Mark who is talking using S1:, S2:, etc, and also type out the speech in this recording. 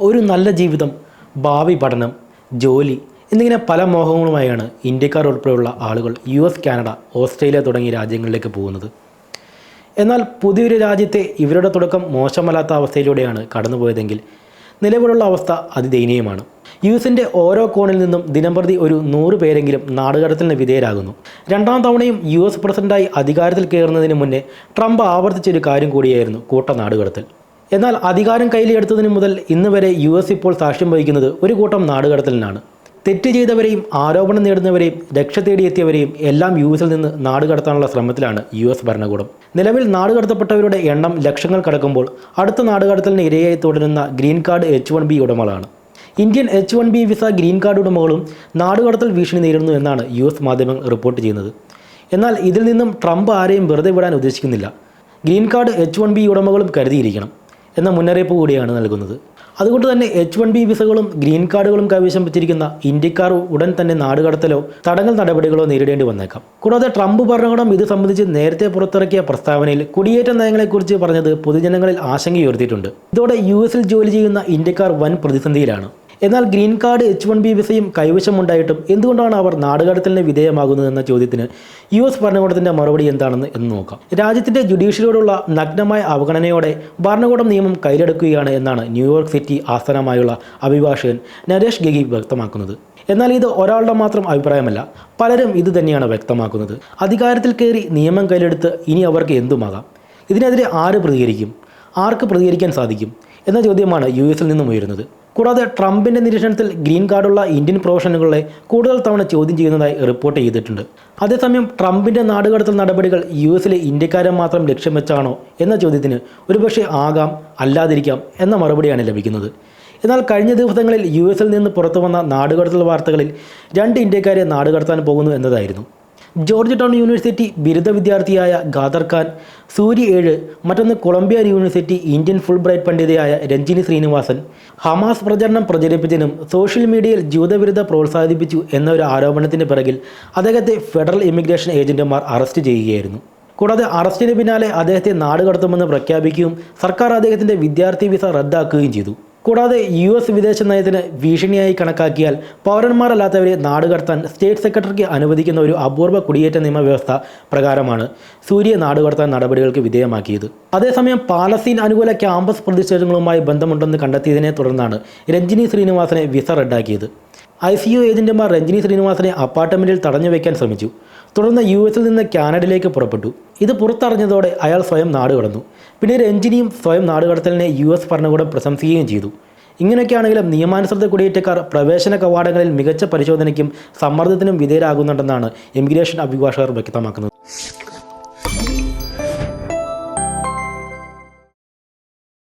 S1: ഒരു നല്ല ജീവിതം ഭാവി പഠനം ജോലി എന്നിങ്ങനെ പല മോഹങ്ങളുമായാണ് ഇന്ത്യക്കാർ ഉൾപ്പെടെയുള്ള ആളുകൾ യു എസ് കാനഡ ഓസ്ട്രേലിയ തുടങ്ങിയ രാജ്യങ്ങളിലേക്ക് പോകുന്നത്. എന്നാൽ പുതിയൊരു രാജ്യത്തെ ഇവരുടെ തുടക്കം മോശമല്ലാത്ത അവസ്ഥയിലൂടെയാണ് കടന്നുപോയതെങ്കിൽ നിലവിലുള്ള അവസ്ഥ അതിദയനീയമാണ്. യു എസിന്റെ ഓരോ കോണിൽ നിന്നും ദിനംപ്രതി ഒരു നൂറ് പേരെങ്കിലും നാടുകടത്തിന് വിധേയരാകുന്നു. രണ്ടാം തവണയും യു എസ് പ്രസിഡന്റായി അധികാരത്തിൽ കയറുന്നതിന് മുന്നേ ട്രംപ് ആവർത്തിച്ചൊരു കാര്യം കൂടിയായിരുന്നു കൂട്ട നാടുകടത്തൽ എന്നാൽ അധികാരം കയ്യിലെടുത്തതിന് മുതൽ ഇന്ന് വരെ യു എസ് ഇപ്പോൾ സാക്ഷ്യം വഹിക്കുന്നത് ഒരു കൂട്ടം നാടുകടത്തലിനാണ്. തെറ്റ് ചെയ്തവരെയും ആരോപണം നേടുന്നവരെയും രക്ഷ തേടിയെത്തിയവരെയും എല്ലാം യു എസിൽ നിന്ന് നാടുകടത്താനുള്ള ശ്രമത്തിലാണ് യു എസ് ഭരണകൂടം. നിലവിൽ നാടുകടത്തപ്പെട്ടവരുടെ എണ്ണം ലക്ഷങ്ങൾ കടക്കുമ്പോൾ അടുത്ത നാടുകടത്തലിന് ഇരയായി തുടരുന്ന green card H one B ഉടമകളാണ്. Indian H one B visa green card ഉടമകളും നാടുകടത്തൽ ഭീഷണി നേരിടുന്നു എന്നാണ് യു എസ് മാധ്യമങ്ങൾ റിപ്പോർട്ട് ചെയ്യുന്നത്. എന്നാൽ ഇതിൽ നിന്നും ട്രംപ് ആരെയും വെറുതെ വിടാൻ ഉദ്ദേശിക്കുന്നില്ല. Green card H one B ഉടമകളും കരുതിയിരിക്കണം. എന്ന മുന്നറിയിപ്പ് കൂടിയാണ് നൽകുന്നത്. അതുകൊണ്ട് തന്നെ എച്ച് വൺ ബി വിസകളും ഗ്രീൻ കാർഡുകളും കൈവശം വെച്ചിരിക്കുന്ന ഇന്ത്യക്കാർ ഉടൻ തന്നെ നാടുകടത്തലോ തടങ്കൽ നടപടികളോ നേരിടേണ്ടി വന്നേക്കാം. കൂടാതെ ട്രംപ് ഭരണകൂടം ഇത് സംബന്ധിച്ച് നേരത്തെ പുറത്തിറക്കിയ പ്രസ്താവനയിൽ കുടിയേറ്റ നയങ്ങളെക്കുറിച്ച് പറഞ്ഞത് പൊതുജനങ്ങളിൽ ആശങ്കയുയർത്തിയിട്ടുണ്ട്. ഇതോടെ യു എസിൽ ജോലി ചെയ്യുന്ന ഇന്ത്യക്കാർ വൻ പ്രതിസന്ധിയിലാണ്. എന്നാൽ green card H one B വിസയും കൈവശമുണ്ടായിട്ടും എന്തുകൊണ്ടാണ് അവർ നാടുകടത്തലിന് വിധേയമാകുന്നതെന്ന ചോദ്യത്തിന് യു എസ് ഭരണകൂടത്തിന്റെ മറുപടി എന്താണെന്ന് എന്ന് നോക്കാം. രാജ്യത്തിന്റെ ജുഡീഷ്യറിയോടുള്ള നഗ്നമായ അവഗണനയോടെ ഭരണകൂടം നിയമം കയ്യിലെടുക്കുകയാണ് എന്നാണ് ന്യൂയോർക്ക് സിറ്റി ആസ്ഥാനമായുള്ള അഭിഭാഷകൻ നരേഷ് ഗഗി വ്യക്തമാക്കുന്നത്. എന്നാൽ ഇത് ഒരാളുടെ മാത്രം അഭിപ്രായമല്ല പലരും ഇത് തന്നെയാണ് വ്യക്തമാക്കുന്നത്. അധികാരത്തിൽ കയറി നിയമം കയ്യിലെടുത്ത് ഇനി അവർക്ക് എന്തുമാകാം? ഇതിനെതിരെ ആര് പ്രതികരിക്കും? ആർക്ക് പ്രതികരിക്കാൻ സാധിക്കും? എന്ന ചോദ്യമാണ് യു എസിൽ നിന്നും ഉയരുന്നത്. കൂടാതെ ട്രംപിന്റെ നിരീക്ഷണത്തിൽ ഗ്രീൻ കാർഡുള്ള ഇന്ത്യൻ പ്രൊഫഷണലുകളെ കൂടുതൽ തവണ ചോദ്യം ചെയ്യുന്നതായി റിപ്പോർട്ട് ചെയ്തിട്ടുണ്ട്. അതേസമയം ട്രംപിന്റെ നാടുകടത്തൽ നടപടികൾ യു എസിലെ ഇന്ത്യക്കാരെ മാത്രം ലക്ഷ്യം വെച്ചാണോ എന്ന ചോദ്യത്തിന് ഒരുപക്ഷെ ആകാം അല്ലാതിരിക്കാം എന്ന മറുപടിയാണ് ലഭിക്കുന്നത്. എന്നാൽ കഴിഞ്ഞ ദിവസങ്ങളിൽ യു എസിൽ നിന്ന് പുറത്തു വന്ന നാടുകടത്തൽ വാർത്തകളിൽ രണ്ട് ഇന്ത്യക്കാരെ നാടുകടത്താൻ പോകുന്നു എന്നതായിരുന്നു. ജോർജ് ടൗൺ യൂണിവേഴ്സിറ്റി ബിരുദ വിദ്യാർത്ഥിയായ ഖാദർ ഖാൻ സൂര്യ ഏഴ് മറ്റൊന്ന് Columbia university Indian Fulbright പണ്ഡിതയായ രഞ്ജിനി ശ്രീനിവാസൻ. ഹമാസ് പ്രചരണം പ്രചരിപ്പിച്ചതിനും സോഷ്യൽ മീഡിയയിൽ ജൂതവിരുദ്ധ പ്രോത്സാഹിപ്പിച്ചു എന്ന ഒരു ആരോപണത്തിന് പിറകിൽ അദ്ദേഹത്തെ ഫെഡറൽ ഇമിഗ്രേഷൻ ഏജന്റുമാർ അറസ്റ്റ് ചെയ്യുകയായിരുന്നു. കൂടാതെ അറസ്റ്റിന് പിന്നാലെ അദ്ദേഹത്തെ നാടുകടത്തുമെന്ന് പ്രഖ്യാപിക്കുകയും സർക്കാർ അദ്ദേഹത്തിന്റെ വിദ്യാർത്ഥി വിസ റദ്ദാക്കുകയും ചെയ്തു. കൂടാതെ യു എസ് വിദേശ നയത്തിന് ഭീഷണിയായി കണക്കാക്കിയാൽ പൗരന്മാരല്ലാത്തവരെ നാടുകടത്താൻ സ്റ്റേറ്റ് സെക്രട്ടറിക്ക് അനുവദിക്കുന്ന ഒരു അപൂർവ കുടിയേറ്റ നിയമവ്യവസ്ഥ പ്രകാരമാണ് സൂര്യ നാടുകടത്താൻ നടപടികൾക്ക് വിധേയമാക്കിയത്. അതേസമയം പാലസ്തീൻ അനുകൂല ക്യാമ്പസ് പ്രതിഷേധങ്ങളുമായി ബന്ധമുണ്ടെന്ന് കണ്ടെത്തിയതിനെ തുടർന്നാണ് രഞ്ജിനി ശ്രീനിവാസനെ വിസ റദ്ദാക്കിയത്. ഐ സി യു ഏജന്റുമാർ രഞ്ജിനി ശ്രീനിവാസനെ അപ്പാർട്ട്മെന്റിൽ തടഞ്ഞു വയ്ക്കാൻ ശ്രമിച്ചു. തുടർന്ന് യു എസിൽ നിന്ന് കാനഡയിലേക്ക് പുറപ്പെട്ടു. ഇത് പുറത്തറിഞ്ഞതോടെ അയാൾ സ്വയം നാടുകടന്നു പിന്നീട് രഞ്ജിനിയും സ്വയം നാടുകടത്തലിനെ യു എസ് ഭരണകൂടം പ്രശംസിക്കുകയും ചെയ്തു. ഇങ്ങനെയൊക്കെയാണെങ്കിലും നിയമാനുസൃത കുടിയേറ്റക്കാർ പ്രവേശന കവാടങ്ങളിൽ മികച്ച പരിശോധനയ്ക്കും സമ്മർദ്ദത്തിനും വിധേയരാകുന്നുണ്ടെന്നാണ് ഇമിഗ്രേഷൻ അഭിഭാഷകർ വ്യക്തമാക്കുന്നത്.